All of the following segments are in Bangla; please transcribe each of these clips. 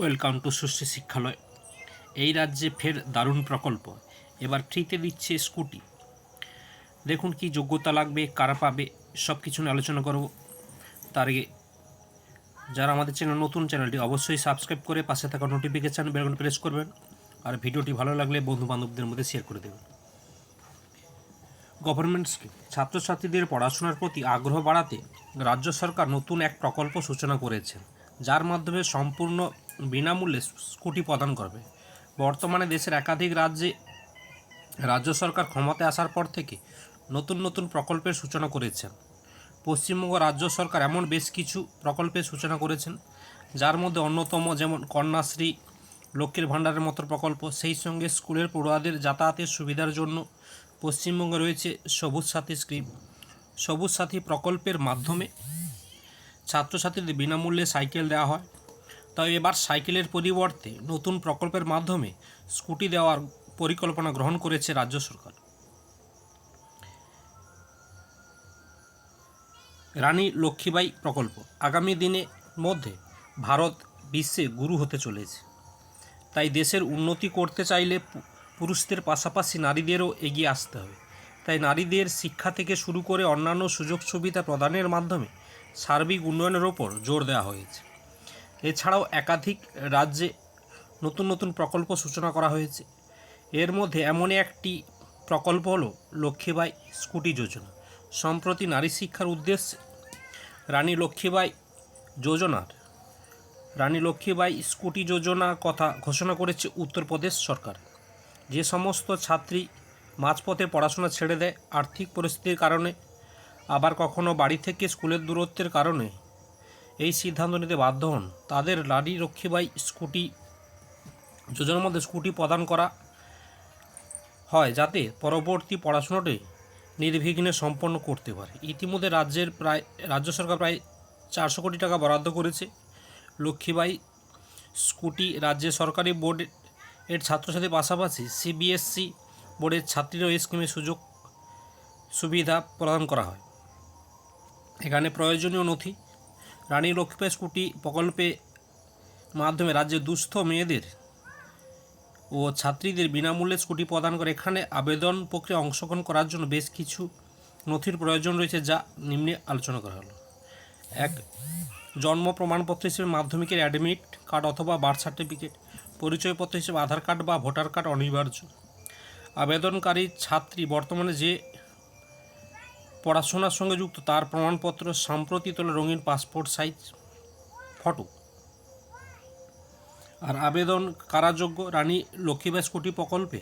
ওয়েলকাম টু সুশ্রী শিক্ষালয়। এই রাজ্যে ফের দারুণ প্রকল্প। এবার ফ্রিতে দিচ্ছে স্কুটি। দেখুন কি যোগ্যতা লাগবে, কারা পাবে সব কিছু নিয়ে আলোচনা করব। তার আগে যারা আমাদের চ্যানেল নতুন, চ্যানেলটি অবশ্যই সাবস্ক্রাইব করে পাশে থাকা নোটিফিকেশান বেলকন প্রেস করবেন। আর ভিডিওটি ভালো লাগলে বন্ধু বান্ধবদের মধ্যে শেয়ার করে দেবেন। Government scheme. ছাত্রছাত্রীদের পড়াশোনার প্রতি আগ্রহ বাড়াতে রাজ্য সরকার নতুন এক প্রকল্প সূচনা করেছেন যার মাধ্যমে সম্পূর্ণ বিনামূল্যে স্কুটি প্রদান করবে। বর্তমানে দেশের একাধিক রাজ্যে রাজ্য সরকার ক্ষমতায় আসার পর থেকে নতুন নতুন প্রকল্পের সূচনা করেছেন। পশ্চিমবঙ্গ রাজ্য সরকার এমন বেশ কিছু প্রকল্পের সূচনা করেছেন, যার মধ্যে অন্যতম যেমন কন্যাশ্রী, লক্ষ্মীর ভাণ্ডারের মতো প্রকল্প, সেই সঙ্গে স্কুলের পড়ুয়াদের যাতায়াতের সুবিধার জন্য পশ্চিমবঙ্গে রয়েছে সবুজ সাথী স্কিম সবুজ সাথী প্রকল্পের মাধ্যমে ছাত্রছাত্রীদের বিনামূল্যে সাইকেল দেওয়া হয় তবে এবার সাইকেলের পরিবর্তে নতুন প্রকল্পের মাধ্যমে স্কুটি দেওয়ার পরিকল্পনা গ্রহণ করেছে রাজ্য সরকার। রানী লক্ষ্মীবাই প্রকল্প আগামী দিনের মধ্যে ভারত বিশ্বে গুরু হতে চলেছে। তাই দেশের উন্নতি করতে চাইলে পুরুষদের পাশাপাশি নারীদেরও এগিয়ে আসতে হবে। তাই নারীদের শিক্ষা থেকে শুরু করে অন্যান্য সুযোগ সুবিধা প্রদানের মাধ্যমে সার্বিক উন্নয়নের ওপর জোর দেওয়া হয়েছে। এছাড়াও একাধিক রাজ্যে নতুন নতুন প্রকল্প সূচনা করা হয়েছে। এর মধ্যে এমনই একটি প্রকল্প হলো লক্ষ্মীবাই স্কুটি যোজনা। সম্প্রতি নারী শিক্ষার উদ্দেশ্যে রানী লক্ষ্মীবাই যোজনার, রানী লক্ষ্মীবাই স্কুটি যোজনা কথা ঘোষণা করেছে উত্তরপ্রদেশ সরকার। যে সমস্ত ছাত্রী মাঝপথে পড়াশোনা ছেড়ে দেয়, আর্থিক পরিস্থিতির কারণে, আবার কখনো বাড়ি থেকে স্কুলের দূরত্বের কারণে এই সিদ্ধান্ত নিতে বাধ্য হন। তাদের রানী লক্ষ্মীবাই স্কুটি যোজনার মধ্যে স্কুটি প্রদান করা হয় যাতে পরবর্তী পড়াশোনাটি নির্বিঘ্নে সম্পন্ন করতে পারে। ইতিমধ্যে রাজ্যের প্রায়, রাজ্য সরকার প্রায় চারশো কোটি টাকা বরাদ্দ করেছে। লক্ষ্মীবাই স্কুটি রাজ্যের সরকারি বোর্ড এর ছাত্রছাত্রীর পাশাপাশি সিবিএসসি বোর্ডের ছাত্রীরাও এই স্কিমের সুযোগ, সুবিধা প্রদান করা হয়। এখানে প্রয়োজনীয় নথি রানী লক্ষ্মীবাই স্কুটি প্রকল্পে মাধ্যমে রাজ্যের দুস্থ মেয়েদের ও ছাত্রীদের বিনামূল্যে স্কুটি প্রদান করে। এখানে আবেদন প্রক্রিয়া অংশগ্রহণ করার জন্য বেশ কিছু নথির প্রয়োজন রয়েছে যা নিম্নে আলোচনা করা হলো। এক, জন্ম প্রমাণপত্র হিসেবে মাধ্যমিকের অ্যাডমিট কার্ড অথবা বার্থ সার্টিফিকেট, পরিচয়পত্র হিসেবে আধার কার্ড বা ভোটার কার্ড অনিবার্য। আবেদনকারী ছাত্রী বর্তমানে যে পড়াশোনার সঙ্গে যুক্ত, তার প্রমাণপত্র সাম্প্রতি তোলা রঙিন পাসপোর্ট সাইজ ফটো আর আবেদন কারাযোগ্য রানী লক্ষ্মীবাই স্কুটি প্রকল্পে।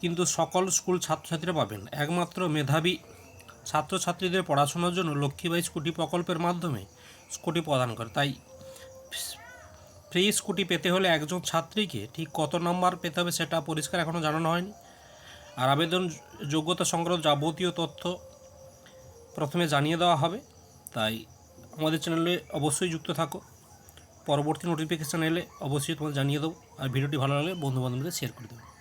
কিন্তু সকল স্কুল ছাত্রছাত্রীরা পাবেন। একমাত্র মেধাবী ছাত্রছাত্রীদের পড়াশোনার জন্য লক্ষ্মীবাই স্কুটি প্রকল্পের মাধ্যমে স্কুটি প্রদান করে। তাই ফ্রি স্কুটি পেতে হলে একজন ছাত্রীকে ঠিক কত নম্বর পেতে হবে সেটা পরিষ্কার এখনও জানানো হয়নি। আর আবেদন যোগ্যতা সংগ্রহ যাবতীয় তথ্য প্রথমে জানিয়ে দেওয়া হবে। তাই আমাদের চ্যানেলে অবশ্যই যুক্ত থাকো। পরবর্তী নোটিফিকেশান এলে অবশ্যই তোমাদের জানিয়ে দেবো। আর ভিডিওটি ভালো লাগলে বন্ধুবান্ধবদের শেয়ার করে দেবো।